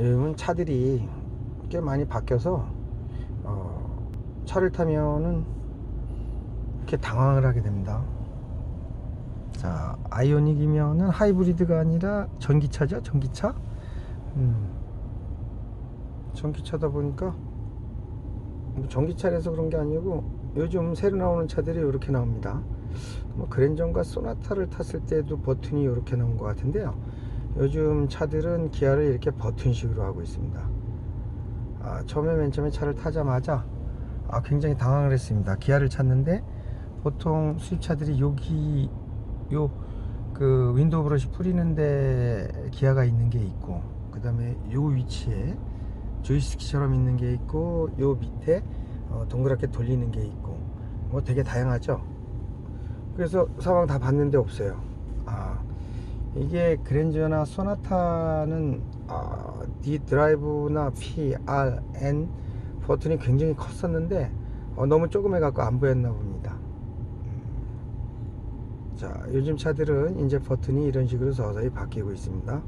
요즘은 차들이 꽤 많이 바뀌어서 어, 차를 타면은 이렇게 당황을 하게 됩니다. 자, 아이오닉이면은 하이브리드가 아니라 전기차죠, 전기차. 음, 전기차다 보니까 뭐 전기차라서 그런 게 아니고 요즘 새로 나오는 차들이 이렇게 나옵니다. 뭐 그랜저과 소나타를 탔을 때도 버튼이 이렇게 나온 것 같은데요. 요즘 차들은 기아를 이렇게 버튼식으로 하고 있습니다. 아, 처음에 맨 처음에 차를 타자마자 아, 굉장히 당황을 했습니다. 기아를 찾는데 보통 수입차들이 여기 요 그 윈도우 브러쉬 뿌리는데 기아가 있는 게 있고 그 다음에 요 위치에 조이스틱처럼 있는 게 있고 요 밑에 어, 동그랗게 돌리는 게 있고 뭐 되게 다양하죠 그래서 사방 다 봤는데 없어요 아 이게 그랜저나 소나타는 아, D 드라이브나 P, R, N 버튼이 굉장히 컸었는데 어, 너무 조그매 갖고 안 보였나 봅니다 음. 자 요즘 차들은 이제 버튼이 이런 식으로 서서히 바뀌고 있습니다